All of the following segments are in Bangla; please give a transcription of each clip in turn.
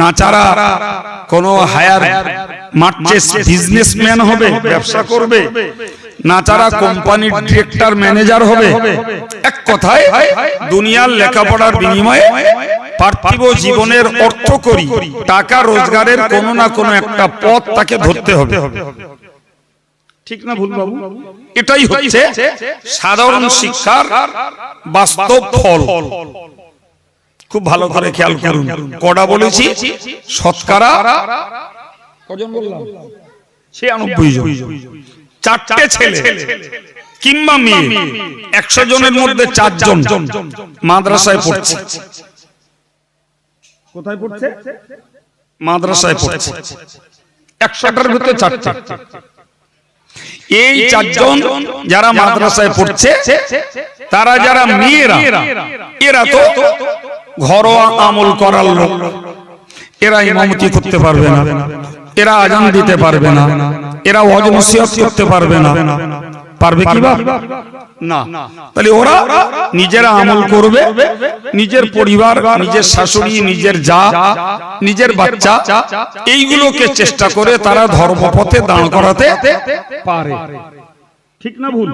নাচারা কোনো হায়ার মার্চেস বিজনেসম্যান হবে, ব্যবসা করবে নাচারা কোম্পানির ডিরেক্টর ম্যানেজার হবে। এক কথায়, দুনিয়ার লেখাপড়ার বিনিময়ে পার্থিব জীবনের অর্থ করি, টাকা রোজগারের কোনো না কোনো একটা পথ তাকে ধরতে হবে। ঠিক না ভুল বাবু? এটাই হচ্ছে সাধারণ শিক্ষার বাস্তব ফল। খুব ভালো করে খেয়াল করুন। কটা বলেছি? শতকরা কজন বললাম? ছিয়ানব্বই জন। চারটে ছেলে। কিংবা মেয়ে। একশো জনের মধ্যে চারজন। মাদ্রাসায় পড়ছে। কোথায় পড়ছে? মাদ্রাসায় পড়ছে। একশোটার ভিতরে চারটে। এই চারজন যারা মাদ্রাসায় পড়ছে তারা যারা মেয়েরা এরা তো ঘরোয়া আমল করার লোক। এরা ইমামতি করতে পারবে না। এরা আজান দিতে পারবে না। এরা অজনসিয়ত করতে পারবে না। পারবে কি না। তাহলে ওরা নিজেরা আমল করবে। নিজের পরিবার, নিজের শাশুড়ি, নিজের যা, নিজের বাচ্চা, এইগুলোকে চেষ্টা করে তারা ধর্মপথে দাঁড় করাতে পারে। ঠিক না ভুল?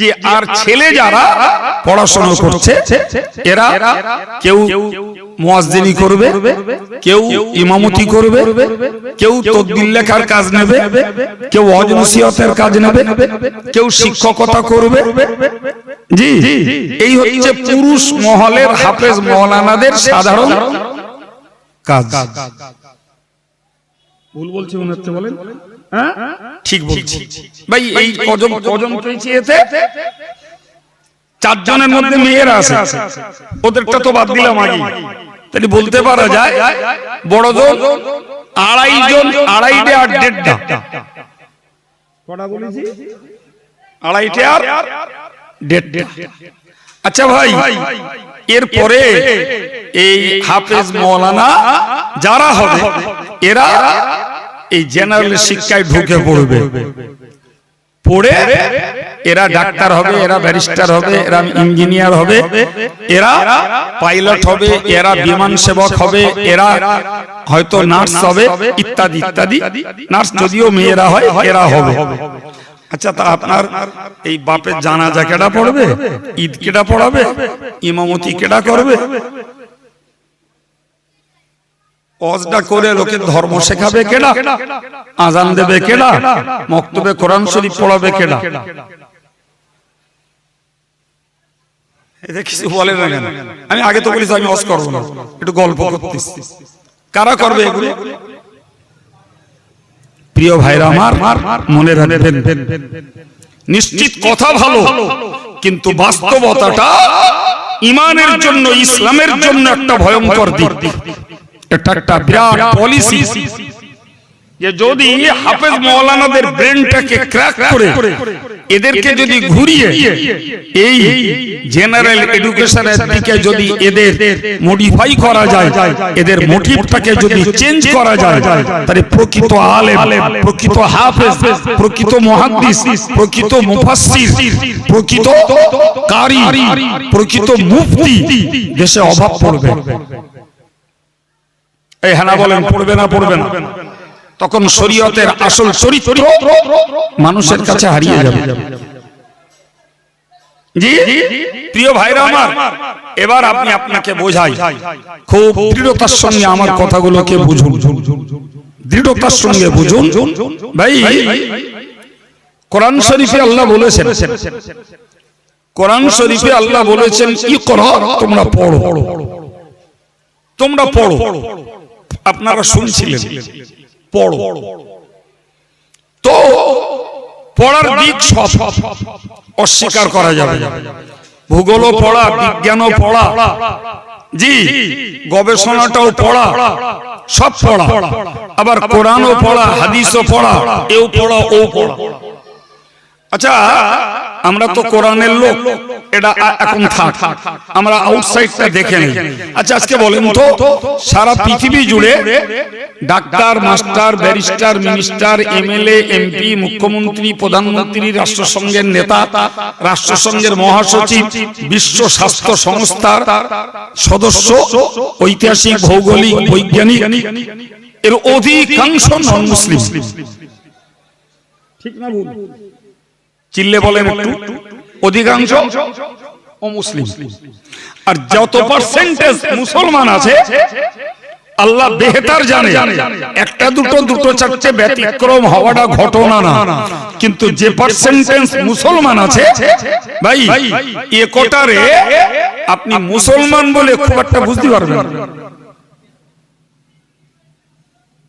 যে আর ছেলে যারা পড়াশোনা করছে এরা কেউ মুয়াজ্জিনি করবে কেউ ইমামতি করবে কেউ তকবির লেখার কাজ নেবে কেউ অজনসিয়তের কাজ নেবে কেউ শিক্ষকতা করবে। জি এই হচ্ছে পুরুষ মহলের হাফেজ মহলানাদের সাধারণ কাজ। ভুল বলছি মনে হচ্ছে বলেন? হ্যাঁ? ঠিক বলছি। ভাই এই কজন কজন এতে? চারজনের মধ্যে মেয়েরা আছে। ওদেরটা তো বাদ দিলাম আগে। তাহলে বলতে পারা যায় বড় জন আড়াই জন আড়াইটে আর দেড়টা। কটা বলেছি? আড়াইটে আর দেড়টা। আচ্ছা ভাই এরপরে এই হাফেজ মৌলানা যারা হবে এরা এই জেনারেল শিক্ষায় ঢুকে পড়বে। পড়ে এরা ডাক্তার হবে এরা ব্যারিস্টার হবে এরা ইঞ্জিনিয়ার হবে এরা পাইলট হবে এরা বিমান সেবক হবে এরা হয়তো নার্স হবে ইত্যাদি ইত্যাদি নার্স যদিও মেয়েরা হয় এরা হবে। আচ্ছা তা আপনার এই বাপের জানাজা কেডা পড়বে? ঈদ কেটা পড়াবে? ইমামতি কেটা করবে? অজটা করে লোকে ধর্ম শেখাবে কেডা? আজান দেবে কেডা? মক্তবে কোরআন শরীফ পড়াবে কেডা? এটা কিছু বলে না কেন? আমি আগে তো বলিস আমি অজ করব না। একটু গল্প করতেছি। কারা করবে এগুলো? প্রিয় ভাইরা আমার মনে রাখবেন নিশ্চিত কথা ভালো কিন্তু বাস্তবতাটা ইমানের জন্য ইসলামের জন্য একটা ভয়ঙ্কর দিক। এটা একটা বিরাট পলিসি যে যদি হাফেজ মৌলানাদের ব্রেনটাকে ক্র্যাক করে এদেরকে যদি ঘুরিয়ে এই জেনারেল এডুকেশনের দিকে যদি এদের মডিফাই করা যায় এদের মোটিভটাকে যদি চেঞ্জ করা যায় তাহলে প্রকৃত আলেম প্রকৃত হাফেজ প্রকৃত মুহাদ্দিস প্রকৃত মুফাসসির প্রকৃত কারি প্রকৃত মুফতি দেশে অভাব পড়বে। এই হ্যাঁ বলেন পড়বে না পড়বে না। তখন শরীয়তের আসল চরিত্র মানুষের কাছে হারিয়ে যাবে। জি প্রিয় ভাইরা আমার এবার আপনি আপনাকে বোঝাই। খুব দৃঢ়তার সঙ্গে আমার কথাগুলোকে বুঝুন। দৃঢ়তার সঙ্গে বুঝুন। ভাই কোরআন শরীফে আল্লাহ বলেছেন। কোরআন শরীফে আল্লাহ বলেছেন কি করো তোমরা পড়ো। তোমরা পড়ো। আপনারা শুনছিলেন। পড়ো। তো পড়ার দিক সব অস্বীকার করা যাবে। ভূগোলও পড়া বিজ্ঞানও পড়া। জি গবেষণাটাও পড়া। সব পড়া। আবার কোরআনও পড়া হাদিসও পড়া। এও পড়া ও পড়া। আচ্ছা আমরা তো কোরআনের লোক। এটা এখন থাক। আমরা আউটসাইডটা দেখে নিই। আচ্ছা আজকে বলেন তো, সারা পৃথিবী জুড়ে doctor, master, barrister, minister, MLA, MP, মুখ্যমন্ত্রী, প্রধানমন্ত্রী, রাষ্ট্রসংঘের নেতা, রাষ্ট্রসংঘের মহাসচিব, বিশ্ব স্বাস্থ্য সংস্থার সদস্য, ঐতিহাসিক, ভৌগোলিক, বৈজ্ঞানিক, এর অধিকাংশ নন মুসলিম ঠিক না চিল্লে বলেন একটু অধিকাংশ অমুসলিম আর যত পার্সেন্টেজ মুসলমান আছে, আল্লাহ বেহতার জানে একটা দুটো দুটো, চারটে ব্যতিক্রম হওয়াটা ঘটনা না কিন্তু যে পার্সেন্টেজ মুসলমান আছে, ভাই, এ কোটারে আপনি মুসলমান বলে খুব একটা বুঝতে পারবেন।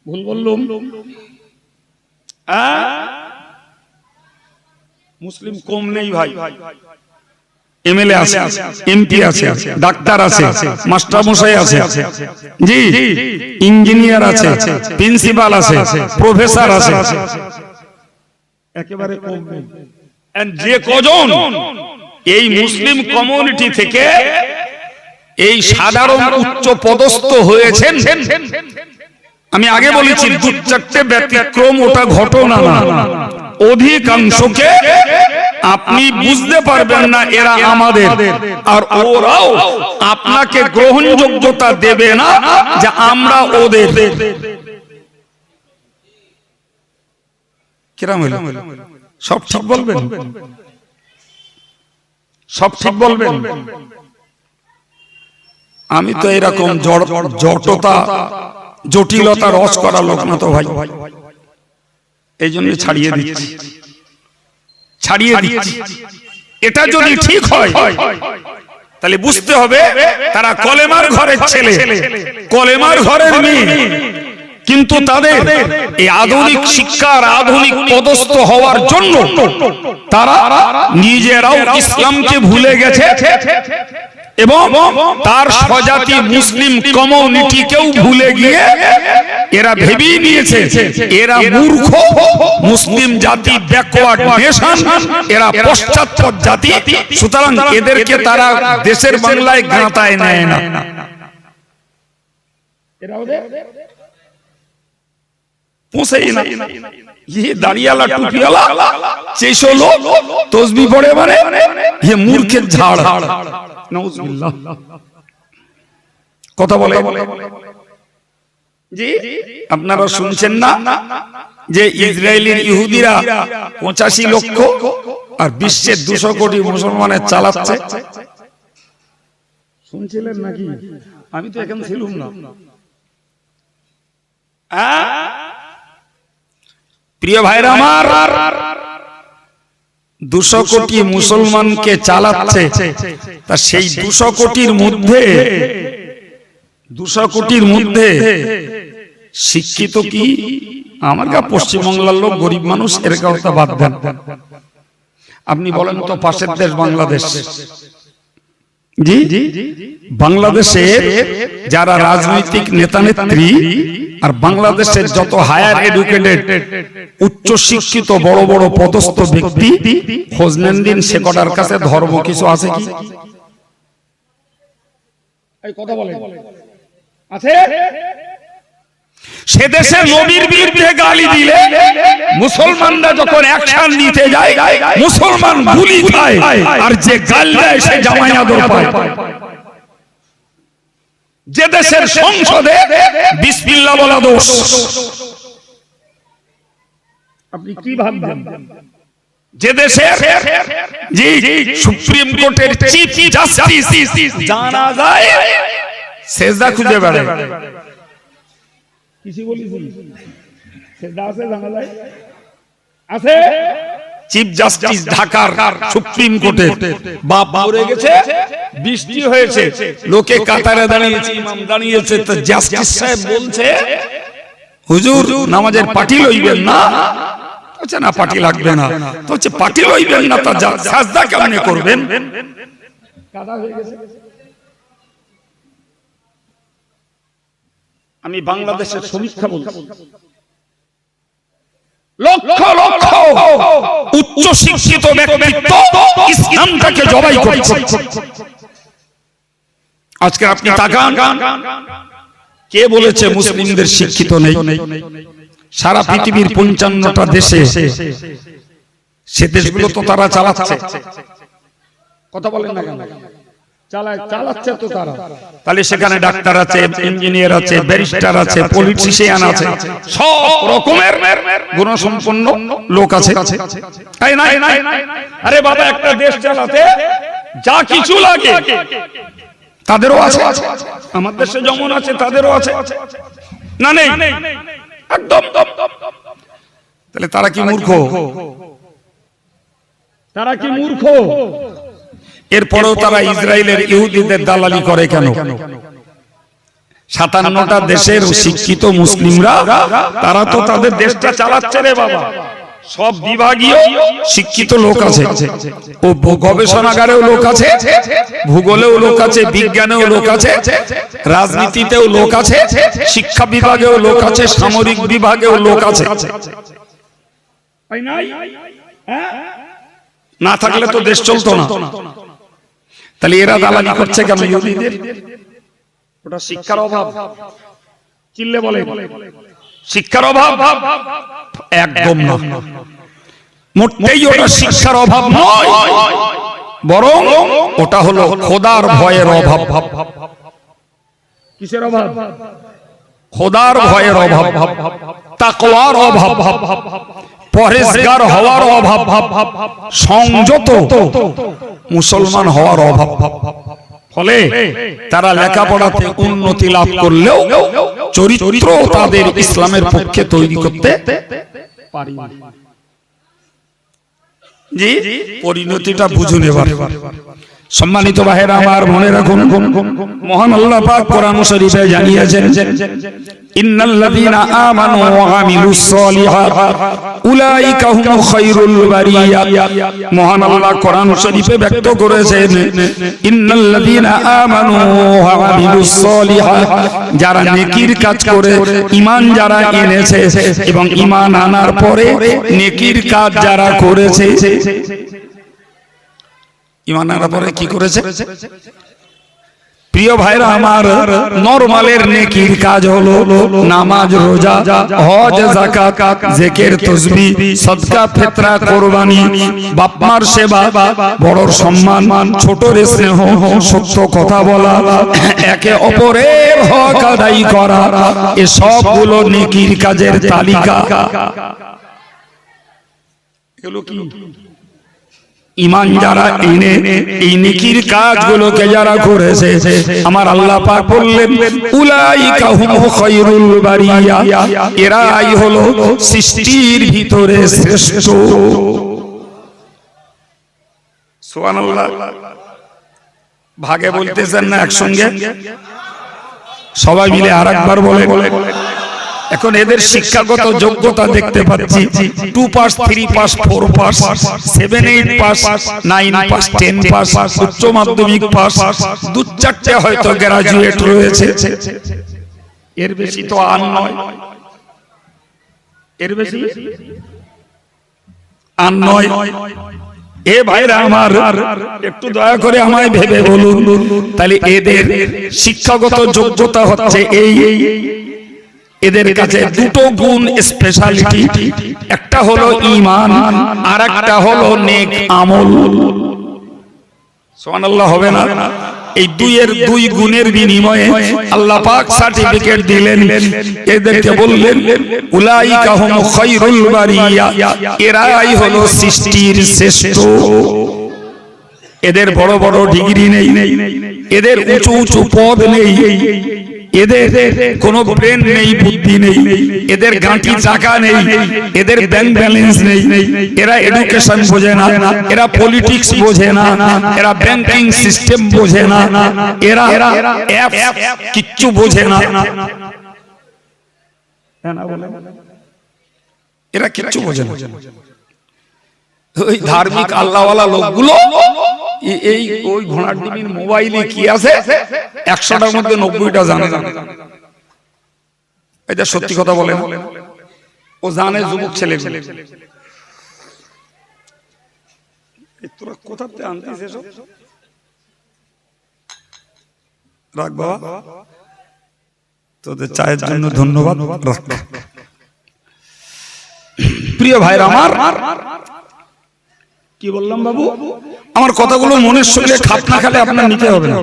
ভুল বললুম আ? মুসলিম কম নেই ভাই। এমএলএ আছে এমপি আছে ডাক্তার আছে মাস্টার মশাই আছে। জি ইঞ্জিনিয়ার আছে প্রিন্সিপাল আছে। প্রফেসর আছে একেবারে কম নেই। যে কজন এই মুসলিম কমিউনিটি থেকে এই সাধারণ উচ্চ পদস্থ হয়েছেন আমি আগে বলেছি দু চারটে ব্যতিক্রম ওটা ঘটনা না। অধিকাংশকে আপনি বুঝতে পারবেন না এরা আমাদের। আর ওরাও আপনাকে গ্রহণযোগ্যতা দেবে না যে আমরা ওদের। সব ঠিক বলবেন? সব ঠিক বলবেন? আমি তো এরকম জটতা, জটিলতা রস করা লোক না তো ভাই। এই জন্য ছাড়িয়ে দিচ্ছি। ছাড়িয়ে দিচ্ছি। এটা যদি ঠিক হয় তাহলে বুঝতে হবে তারা কলেমার ঘরের ছেলে কলেমার ঘরের মেয়ে। কিন্তু তাদের এই আধুনিক শিক্ষার আধুনিক পদস্থ হওয়ার জন্য তারা নিজেরাও ইসলামকে ভুলে গেছে। এবং তার স্বজাতি মুসলিম কমিউনিটিকেও ভুলে গিয়ে এরা ভেবেই নিয়েছে এরা মূর্খ মুসলিম জাতি ব্যাকওয়ার্ড নেশন এরা পশ্চাৎপদ জাতি। সুতরাং এদেরকে তারা দেশের বাংলায় গাঁতায় নেয় না। পৌঁছেই না ये দাড়িয়ালা টুপিওয়ালা। চেসো লোক তসবি পড়ে মানে ये মূর্খের ঝাড়। নাউজুবিল্লাহ। কথা বলে। জি আপনারা শুনছেন না যে ইসরায়েলের ইহুদিরা পঁচাশি লক্ষ আর বিশ্বের দুশো কোটি মুসলমানের চালাচ্ছে। শুনছিলেন নাকি? আমি তো এখানে ছিলাম না। আহ? প্রিয় ভাইরা আমার দুশো কোটি মুসলমানকে চালাচ্ছে তা সেই দুশো কোটির মধ্যে দুশো কোটির মধ্যে শিক্ষিত কি? আমার গা পশ্চিমবাংলার লোক গরিব মানুষ এর কথা বাদ দেন। আপনি বলেন তো পাশের দেশ বাংলাদেশ। জি বাংলাদেশের যারা রাজনৈতিক নেতা নেত্রী আর বাংলাদেশের যত হায়ার এডুকেটেড উচ্চ শিক্ষিত বড় বড় পদস্থ ব্যক্তি খোঁজ নেন দিন সে কটার কাছে ধর্ম কিছু আছে কি? কথা বলে আছে? সে দেশে নবীর বিরুদ্ধে গালি দিলে মুসলমানরা যখন অ্যাকশন নিতে যায় মুসলমান গুলি খায় আর যে গাল দেয় সে জামাই আদর পায়। যে দেশের সংসদে বিসমিল্লাহ বলা দোষ। আপনি কি ভাবছেন যে দেশের জি সুপ্রিম কোর্টের চিফ জাস্টিস জানা যায় সেজদা খুঁজে বেড়ায়। কিছু বলিছি সেজদা আছে জানা যায় আছে? চিফ জাস্টিস ঢাকার সুপ্রিম কোর্টে বাপ পড়ে গেছে বৃষ্টি হয়েছে। লোকে কাতারে দাঁড়িয়েছে ইমাম দাঁড়িয়েছে তো জাস্টিস সাহেব বলছে হুজুর নামাজের পাটি লইবেন না? বলছে না। পাটি লাগবে না। তো হচ্ছে পাটি লইবেন না তা যা- সাজদা কেমনে করবেন? আমি বাংলাদেশের সমীক্ষা বলছি। লক্ষ লক্ষ উচ্চ শিক্ষিত ব্যক্তিত্ব ইসলামটাকে জবাই করছে। আজকে আপনি তাকান। কে বলেছে মুসলিমদের শিক্ষিত নেই? সারা পৃথিবীর পঞ্চান্নটা দেশে সে দেশগুলো তো তারা চালাচ্ছে। কথা বলেন না কেন? চালাচ্ছে তো তারা। তাহলে সেখানে ডাক্তার আছে ইঞ্জিনিয়ার আছে ব্যারিস্টার আছে পলিটিশিয়ান আছে সব রকমের গুণসম্পন্ন লোক আছে। তাই না? আরে বাবা একটা দেশ চালাতে যা কিছু লাগে তাদেরও আছে। আমার দেশে যেমন আছে তাদেরও আছে। না নেই? একদম। তাহলে তারা কি মূর্খ? তারা কি মূর্খ? এরপরেও তারা ইসরায়েলের ইহুদিদের দালালি করে কেন? সাতান্নটা দেশের শিক্ষিত মুসলিমরা তারা তো তাদের দেশটা চালাচ্ছে রে বাবা। সব বিভাগীয় শিক্ষিত লোক আছে। ও গবেষণাগারেও লোক আছে ভূগোলেও লোক আছে বিজ্ঞানেও লোক আছে রাজনীতিতেও লোক আছে শিক্ষা বিভাগেও লোক আছে সামরিক বিভাগেও লোক আছে। না থাকলে তো দেশ চলতো না। তাহলে এরা দালালি করছে কেন ইহুদিদের? ওটা শিক্ষার অভাব। চিল্লে বলে। শিক্ষার অভাব একদম না। মোটেই ওটা শিক্ষার অভাব নয়। বরং ওটা হলো খোদার ভয়ের অভাব। কিসের অভাব? খোদার ভয়ের অভাব। তাকওয়ার অভাব। পরেশগার হওয়ার অভাব। সংযত। মুসলমান হওয়ার অভাব। ফলে তারা লেখাপড়াতে উন্নতি লাভ করলেও চরিত্র তাদের ইসলামের পক্ষে তৈরি করতে পারি। জি পরিণতিটা বুঝুন এবার। সম্মানিত বাহেরা আমার মনে রাখুন, মহান আল্লাহ পাক কোরআন শরীফে জানিয়েছেন, ইন্নাল্লাযীনা আমানু ওয়া আমিলুস সালিহাত, উলাইকা হুম খায়রুল বারিয়া মহান আল্লাহ কোরআন শরীফে ব্যক্ত করেছেন, ইন্নাল্লাযীনা আমানু ওয়া আমিলুস সালিহাত। যারা নেকির কাজ করে, ঈমান যারা এনেছে এবং ঈমান আনার পরে নেকির কাজ যারা করেছে ইমান আনার পরে কি করেছে? প্রিয় ভাইরা আমার নরমালের নেকির কাজ হলো নামাজ রোজা হজ যাকাত জিকির তাসবিহ সদকা ফিতরা কুরবানি বাপ মার সেবা বড়র সম্মান ছোটর স্নেহ সত্য কথা বলা একে অপরের হক আদায় করা এ সবগুলো নেকির কাজের তালিকা। এগুলো কি? ইমান যারা এনে এই নেকির কাজগুলোকে যারা করেছে, আমার আল্লাহ পাক বললেন, উলাইকা হুম খায়রুল বারিয়া, এরাই হলো সৃষ্টির ভিতরে শ্রেষ্ঠ। সুবহানাল্লাহ। ভাগে বলতেছেন না একসঙ্গে? সবাই মিলে আরেকবার বলে এখন এদের শিক্ষাগত যোগ্যতা দেখতে পাচ্ছি। Two pass three pass four pass seven eight pass nine pass ten pass উচ্চ মাধ্যমিক পাস দু চারটে হয়তো গ্রাজুয়েট রয়েছে। এর বেশি তো আর নয়। এর বেশি? আর নয়। এ ভাইরা আমার একটু দয়া করে আমায় ভেবে বলুন। তাহলে এদের শিক্ষাগত যোগ্যতা হচ্ছে এই। এদের কাছে দুটো গুণ স্পেশালিটি একটা হলো ইমান আর একটা হলো নেক আমল। সুবহানাল্লাহ হবে না? এই দুইয়ের দুই গুণের বিনিময়ে আল্লাহ পাক সার্টিফিকেট দিলেন। এদেরকে বললেন উলাইকা হুম খায়রুল বারিয়া। এরাই হলো সৃষ্টির শ্রেষ্ঠ। এদের বড় বড় ডিগ্রি নেই। এদের উঁচু উঁচু পদ নেই। এদের কোনো ব্রেন নেই, বুদ্ধি নেই, এদের গাঁটি চাকা নেই, এদের ব্যাংক ব্যালেন্স নেই, এরা এডুকেশন বোঝে না, এরা পলিটিক্স বোঝে না, এরা ব্যাংকিং সিস্টেম বোঝে না, এরা অ্যাপ কিচ্ছু বোঝে না। এরা কিচ্ছু বোঝে না। ওই ধার্মিক আল্লাহওয়ালা লোকগুলো এই ওই ঘোড়ার ডিমির মোবাইলে কি আছে? একশোটার মধ্যে নব্বইটা জানে। জানে। এটা সত্যি কথা বলে ও জানে যুবক ছেলে তোরা কোথাতে আনতিস এসব? রাখ বাবা। তোদের চায়ের জন্য ধন্যবাদ। রাখ। প্রিয় ভাইরা আমার। কি বললাম বাবু? আমার কথাগুলো মনের সঙ্গে খাপ না খেলে আপনার নিতে হবে না।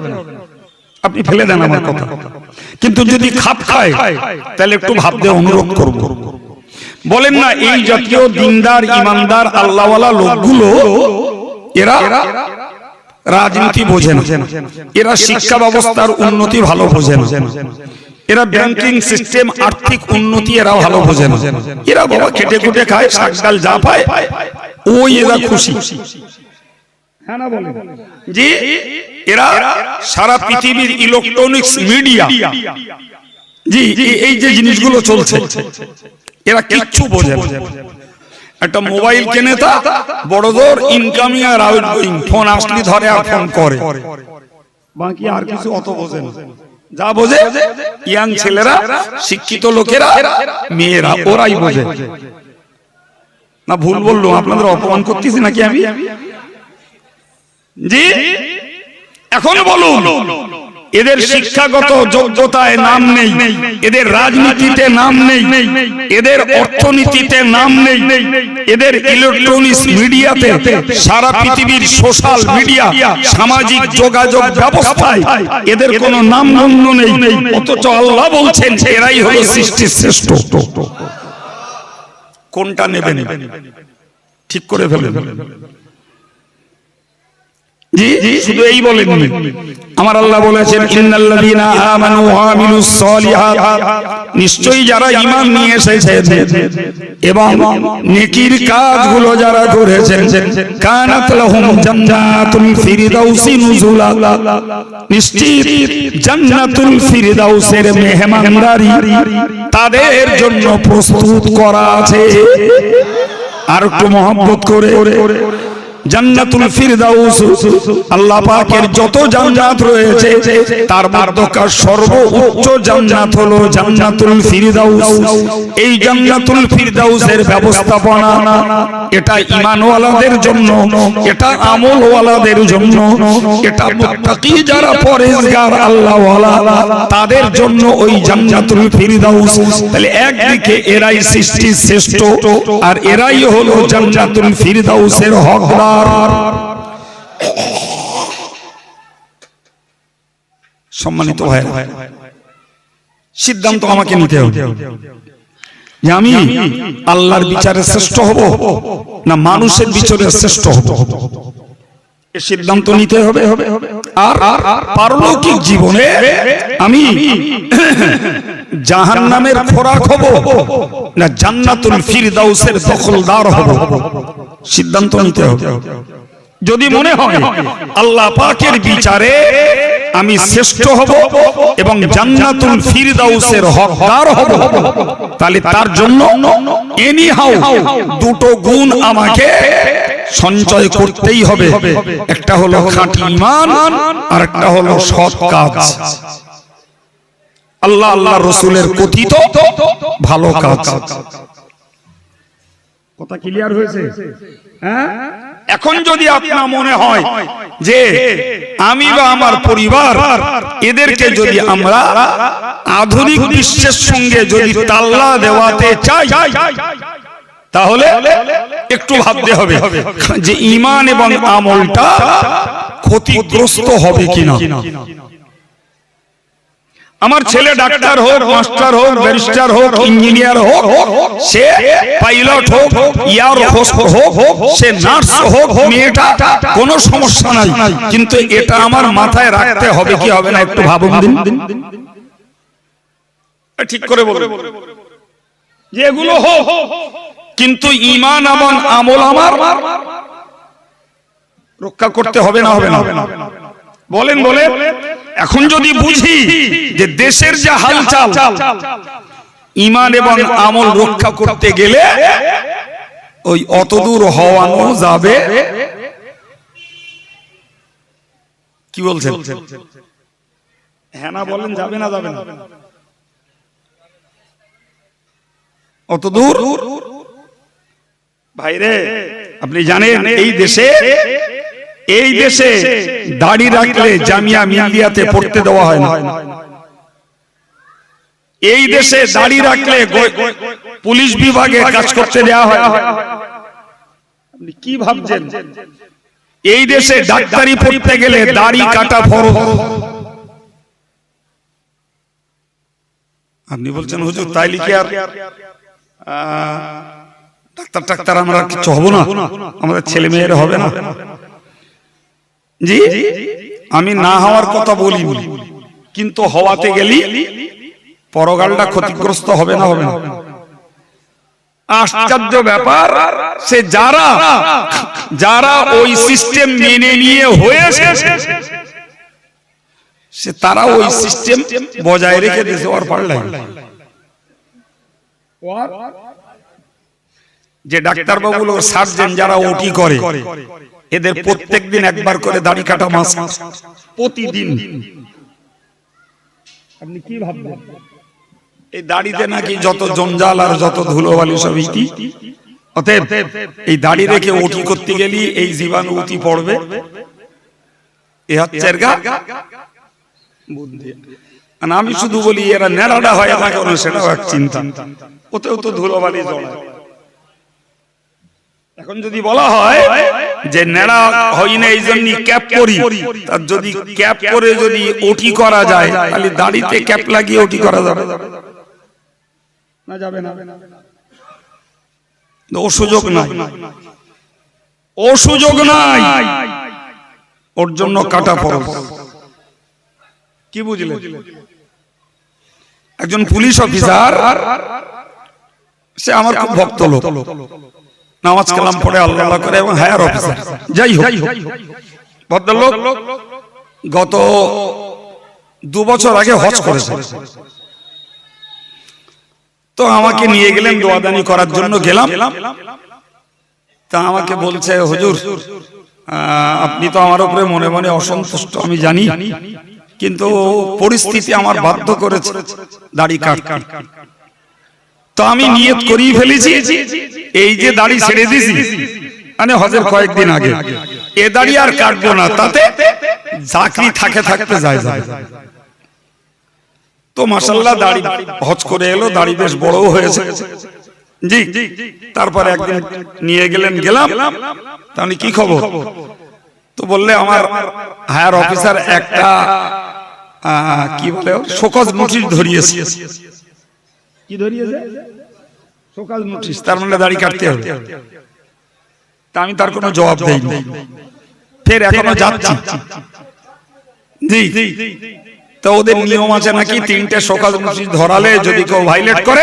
আপনি ফেলে দেন আমার কথা। কিন্তু যদি খাপ খায়, তাহলে একটু ভাবতে অনুরোধ করব। বলেন না, এই জাতীয় দিনদার, ইমানদার, আল্লাহওয়ালা লোকগুলো, এরা রাজনীতি বোঝে না। এরা শিক্ষা ব্যবস্থার উন্নতি ভালো বোঝে না। এরা ব্যাংকিং সিস্টেম আর্থিক উন্নতি এরা ভালো বোঝে না। এরা বাবা খেটে খুটে খায় শাক ডাল যা পায় ওই এরা খুশি। জি এরা সারা পৃথিবীর ইলেকট্রনিক্স মিডিয়া জি এই- এই যে জিনিসগুলো চলছে এরা কিচ্ছু বোঝে না। একটা মোবাইল কেনে তা বড়দর ইনকামিং আর আউটগোয়িং ফোন আসলি ধরে আর ফোন করে। বাকি আর কিছু অত বোঝে না। যা বোঝে, ইয়াং ছেলেরা, শিক্ষিত লোকেরা, মেয়েরা, ওরাই বোঝে। না, ভুল বলল আপনাদের অপমান করতেছি নাকি আমি? জি এখন বলুন। এদের শিক্ষাগত যোগ্যতায় নাম নেই। এদের রাজনীতিতে নাম নেই। এদের অর্থনীতিতে নাম নেই। এদের ইলেকট্রনিক্স মিডিয়াতে সারা পৃথিবীর সোশ্যাল মিডিয়া সামাজিক যোগাযোগ ব্যবস্থায় এদের কোনো নাম গণ্য নেই। অথচ আল্লাহ বলছেন এরাই হলো সৃষ্টির শ্রেষ্ঠ। কোনটা নেবেন? ঠিক করে ফেলেন। জি শুধু এই বলেননি। আমার আল্লাহ বলেছেন ইন্নাল্লাযীনা আমানু ওয়া সলিহাত। নিশ্চয়ই যারা ঈমান নিয়ে এসেছে এবং নেকির কাজগুলো যারা করেছেন কানাত লাহুম জান্নাতুল ফিরদাউসি নুজুলা। নিশ্চিত জান্নাতুল ফিরদাউসের মেহমানদারি তাদের জন্য প্রস্তুত করা আছে। আর একটু মহব্বত করে জান্নাতুল ফিরদাউস। আল্লাহ পাকের যত জান্নাত রয়েছে, তার মধ্যকার সর্বোচ্চ জান্নাত হলো জান্নাতুল ফিরদাউস। এই জান্নাতুল ফিরদাউসের ব্যবস্থাপনা, এটা ঈমানওয়ালাদের জন্য, এটা আমলওয়ালাদের জন্য, এটা মুত্তাকি যারা পরেজগার আল্লাহওয়ালা, তাদের জন্য ওই জান্নাতুল ফিরদাউস। তাহলে একদিকে এরাই সৃষ্টির শ্রেষ্ঠ, আর এরাই হলো জান্নাতুল ফিরদাউসের হকদার। সম্মানিত হয় সিদ্ধান্ত আমাকে নিতে হবে। যে আমি আল্লাহর বিচারে শ্রেষ্ঠ হব না মানুষের বিচারে শ্রেষ্ঠ হব? এ সিদ্ধান্ত নিতে হবে। আর পারলৌকিক জীবনে আমি জাহান নামের খোরাক হব না জান্নাতুল ফিরদাউসের দখলদার হব। সিদ্ধান্ত নিতে হবে। যদি মনে হয় আল্লাহ পাকের বিচারে আমি শ্রেষ্ঠ হব এবং জান্নাতুল ফিরদাউসের হকদার হব। তাহলে তার জন্য এনি হাউ দুটো গুণ আমাকে সঞ্চয় করতেই হবে। একটা হলো খাঁটি ঈমান আর একটা হলো সৎ কাজ। আল্লাহ আল্লাহ রসুলের কথিত ভালো কাজ। কথা ক্লিয়ার হয়েছে? হ্যাঁ? এখন যদি আপনার মনে হয় যে আমি বা আমার পরিবার এদেরকে যদি আমরা আধুনিক বিশ্বের সঙ্গে যদি তাল্লা দেওয়াতে চাই তাহলে একটু ভাবতে হবে যে ইমান এবং আমলটা ক্ষতিগ্রস্ত হবে কিনা? আমার ছেলে ডাক্তার হোক মাস্টার হোক ব্যারিস্টার হোক ইঞ্জিনিয়ার হোক সে পাইলট হোক ইয়ার হোস্ট হোক সে নার্স হোক মেয়েটা কোনো সমস্যা নাই কিন্তু এটা আমার মাথায় রাখতে হবে কি হবে না একটু ভাবুন দিন। ঠিক করে বলুন। যে এগুলো হোক কিন্তু ইমান আমল আমার রক্ষা করতে হবে না হবে না হবে না। বলেন বলে এখন যদি বুঝি যে দেশের যে হালচাল ইমান এবং আমল রক্ষা করতে গেলে ওই অতদূর হওয়ানো যাবে। কি বলছেন? হ্যাঁ না বলেন যাবে না যাবে না। অত দূর ভাইরে আপনি জানেন এই দেশে এই দেশে দাড়ি রাখলে জামিয়া মিলিয়াতে পড়তে দেওয়া হয় না। এই দেশে দাড়ি রাখলে পুলিশ বিভাগে কাজ করতে দেওয়া হয়। আপনি কি ভাবছেন? এই দেশে ডাক্তারি পড়তে গেলে দাড়ি কাটা ফরজ আপনি বলছেন হুজুর তাইলে কি আর ডাক্তার টাক্তার আমরা কিছু হব না? আমাদের ছেলে মেয়েরা হবে না। জি? আমি না হওয়ার কথা বলি কিন্তু হওয়াতে গেলি পরগালটা ক্ষতিগ্রস্ত হবে না হবে না। আশ্চর্য ব্যাপার সে যারা যারা ওই সিস্টেম মেনে নিয়ে হয়েছে সে তারা ওই সিস্টেম বজায় রেখে দিয়েছে ওর পারলাই যে বাবু সার্জন যারা ওটি করে। এদের প্রত্যেক দিন একবার করে দাড়ি কাটা মাস প্রতিদিন। আপনি কি ভাববেন? এই দাড়িতে নাকি যত জঞ্জাল আর যত ধুলোবালি সব ইতি। অতএব এই দাড়ি রেখে ওটি করতে গেলি এই জীবাণু উতি পড়বে। এ হচ্ছে বুদ্ধি। আর আমি শুধু বলি এরা নেড়াটা হয় না কেন সেটাও এক চিন্তা। ওতেও তো ধুলোবালি জড়ায় এখন যদি বলা হয় যে নেড়া হই না এই জন্য ক্যাপ করি তার যদি ক্যাপ করে যদি ওটি করা যায় তাহলে দাড়িতে ক্যাপ লাগিয়ে ওটি করা যাবে। না যাবে না। ও সুযোগ নাই। ও সুযোগ নাই। ওর জন্য কাটা ফরজ। কি বুঝলে? একজন পুলিশ অফিসার সে আমার খুব ভক্ত লোক। নামাজ কালাম পড়ে আল্লাহ করে এবং হায়ার অফিসার। যাই হোক ভদ্রলোক গত দু বছর আগে হজ করেছে। তো আমাকে নিয়ে গেলেন দোয়াদানি করার জন্য গেলাম। তা আমাকে বলছে হুজুর আহ, আপনি তো আমার উপরে মনে মনে অসন্তুষ্ট আমি জানি। কিন্তু পরিস্থিতি আমার বাধ্য করেছে। দাড়ি কাট কাট। তো আমি নিয়ত করিয়ে ফেলেছি। এই যে দাড়ি ছেড়ে দিছি। মানে হজের কয়েকদিন আগে। এ দাড়ি আর কাটবো না তাতে চাকরি থাকে থাকতে যায় যায় তো মাসাল্লাহ দাড়ি হজ করে এলো দাড়ি বেশ বড়ও হয়েছে। জি তারপরে একদিন নিয়ে গেলেন গেলাম। তাহলে কি খবর? তো বললে আমার হায়ার অফিসার একটা আহ, কি বলে শোকজ নোটিশ ধরিয়েছে। কি ধরিয়েছে শোকজ নোটিশ তার মানে দাড়ি কাটতে হবে। তা আমি তার কোনো জবাব দেইনি ফের এখনও যাচ্ছি। জি। তো ওদের নিয়ম আছে নাকি তিনটে সকাল নোটিশ ধরালে যদি কেউ ভাইলেট করে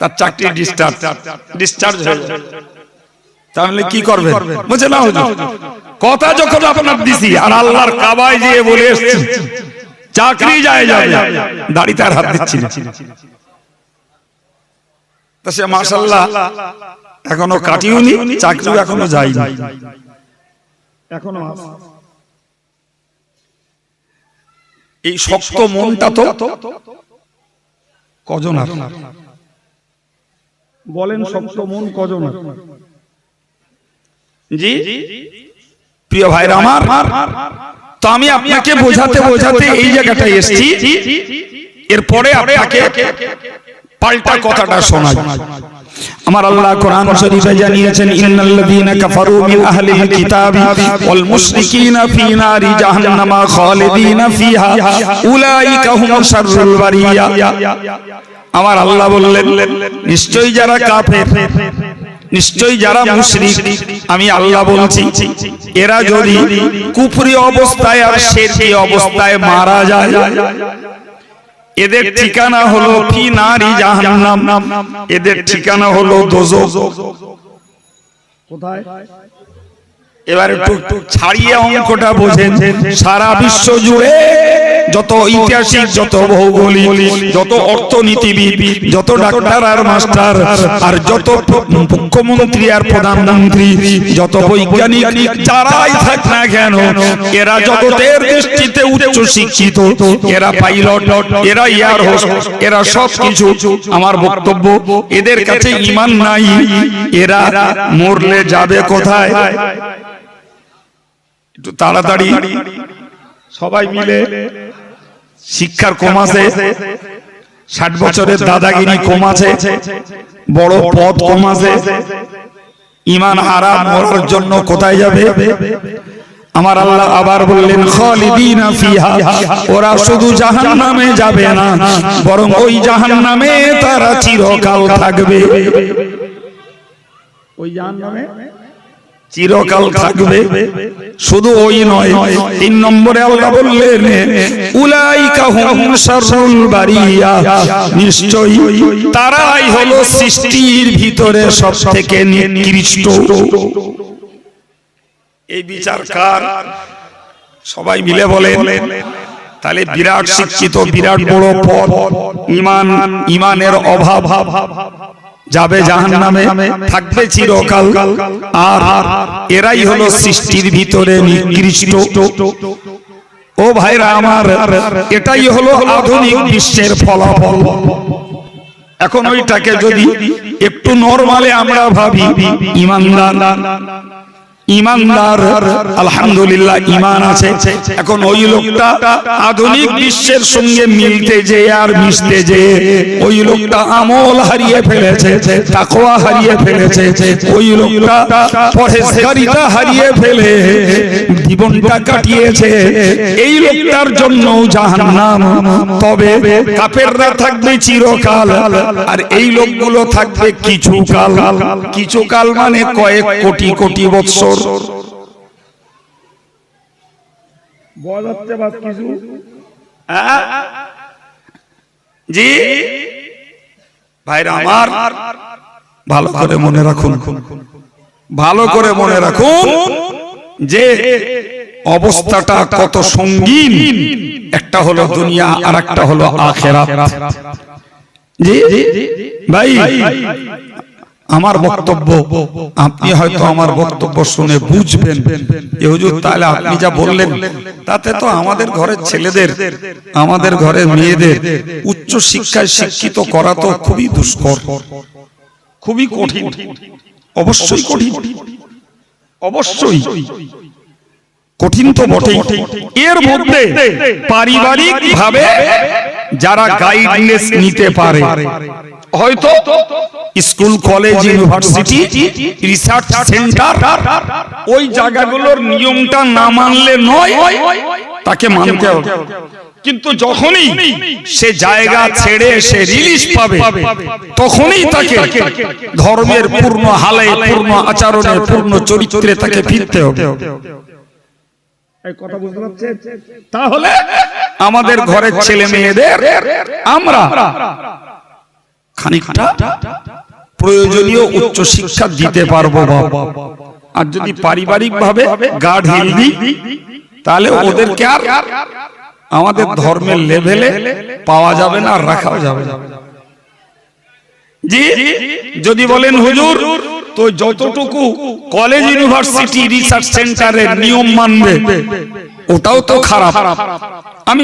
তার চাকরি ডিসচার্জ ডিসচার্জ হয়ে যায় তাহলে কি করবে বুঝে না কথা যখন আপনার দিছি আর আল্লাহর কাবায় দিয়ে বলে এসছি চাকরি যায় যায় দাড়ি তার হাত দিচ্ছি তা সে মাশাল্লাহ এখনও কাটিওনি চাকরিও এখনও যায়নি। এখনও এই শক্ত মনটা তো কজন আর বলেন শক্ত মন কজন আর জি? প্রিয় ভাইরা আমার তো আমি আপনাকে বোঝাতে বোঝাতে এই জায়গাটায় এসেছি। এরপরে আপনাকে পাল্টা কথাটা শোনাই। আমার আল্লাহ কোরআন শরীফে জানিয়েছেন ইন্নাল্লাযীনা কাফারু মিন আহলিল কিতাবি ওয়াল মুশরিকিনা ফি নারি জাহান্নামা খালিদিনা ফিহা। উলাইকা হুম শাররুল বারিয়া। আমার আল্লাহ বললেন নিশ্চয়ই যারা কাফের নিশ্চয়ই যারা মুশরিক আমি আল্লাহ বলছি এরা যদি কুফরি অবস্থায় আর শেরকি অবস্থায় মারা যায় এদের ঠিকানা হলো কি নারী জাহান্নাম। এদের ঠিকানা হলো দোজখ কোথায়? এবার একটু ছাড়িয়ে অঙ্কটা বোঝেন। সারা বিশ্ব জুড়ে যত ঐতিহাসিক, যত ভৌগোলিক, যত অর্থনীতিবিদ, যত ডাক্তার আর মাস্টার, আর যত মুখ্যমন্ত্রী আর প্রধানমন্ত্রী, যত বৈজ্ঞানিক যারাই থাক না কেন, এরা জগতের দৃষ্টিতে উচ্চ শিক্ষিত। এরা পাইলট, এরা এয়ার হোস্ট, এরা সব কিছু আমার বক্তব্য। এদের কাছে ইমান নাই, এরা মরলে যাবে কোথায়? তাড়াতাড়ি। সবাই মিলে শিক্ষার কমাসে ষাট বছরের দাদাগিরি কমাছে বড় পদ কমাছে ইমান হারা মরার জন্য কোথায় যাবে? আমার আল্লাহ আবার বললেন খালিদিনা ফিহা। ওরা শুধু জাহান্নামে যাবে না বরং ওই জাহান্নামে তারা চিরকাল থাকবে। ওই জাহান্নামে চিরকাল থাকবে। শুধু ওই নয়, তিন নম্বরে আল্লাহ বললেন, উলাইকা হুম বারিয়া। নিশ্চয়ই তারাই হলো সৃষ্টির ভিতরে সবথেকে নিকৃষ্ট। এই বিচার কার? সবাই মিলে বলেন, তাহলে বিরাট শিক্ষিত, বিরাট বড় পদ ইমান, ইমানের অভাব। যাবে জাহান নামে থাকবে চিরকাল। আর এরাই হলো সৃষ্টির ভিতরে নিকৃষ্ট। ও ভাইরা আমার এটাই হলো আধুনিক বিশ্বের ফলাফল। এখন ওইটাকে যদি একটু নরমালে আমরা ভাবি ইমানদার। ইমানদার, আলহামদুলিল্লাহ, ইমান আছে। এখন ওই লোকটা আধুনিক বিশ্বের সঙ্গে মিলতে যে আর মিশতে যে, ওই লোকটা আমল হারিয়ে ফেলেছে, তাকওয়া হারিয়ে ফেলেছে, ওই লোকটা পরহেজগারিতা হারিয়ে ফেলে, জীবনটা কাটিয়েছে। এই লোকটার জন্য জাহান্নাম। তবে কাফেররা থাকবে চিরকাল, আর এই লোকগুলো থাকবে কিছু কাল কিছু কাল মানে কয়েক কোটি কোটি বৎসর। জি? ভাইরা আমার ভালো করে মনে রাখুন। ভালো করে মনে রাখুন যে অবস্থাটা কত সঙ্গীন। একটা হলো দুনিয়া আর একটা হলো আখেরাত। জি? ভাই? আমার বক্তব্য, আপনি হয়তো আমার বক্তব্য শুনে বুঝবেন। তাহলে আপনি যা বললেন, তাতে তো আমাদের ঘরের ছেলেদের, আমাদের ঘরের মেয়েদের উচ্চ শিক্ষায় শিক্ষিত করা তো খুবই দুষ্কর। খুবই কঠিন। অবশ্যই কঠিন। অবশ্যই। কঠিন তো বটেই। এর মধ্যে পারিবারিক ভাবে যারা গাইডনেস নিতে পারে হয়তো school college university research centre ওই জায়গাগুলোর নিয়মটা না মানলে নয় তাকে মানতে হবে। কিন্তু যখনই সে জায়গা ছেড়ে সে রিলিজ পাবে তখনই তাকে ধর্মের পূর্ণ হালে পূর্ণ আচরণে পূর্ণ চরিত্রে তাকে ফিরতে হবে। তাহলে আমাদের ঘরের ছেলে মেয়েদের আমরা খানিকটা প্রয়োজনীয় উচ্চ শিক্ষা দিতে পারব বাবা। আর যদি পারিবারিক ভাবে গার্ড হিলদি তাহলে ওদেরকে আর আমাদের ধর্মের লেভেলে পাওয়া যাবে না আর রাখাও যাবে জি যদি বলেন হুজুর তো যতটুকু কলেজ ইউনিভার্সিটি রিসার্চ সেন্টারের নিয়ম মানবে ওটাও তো খারাপ। আমি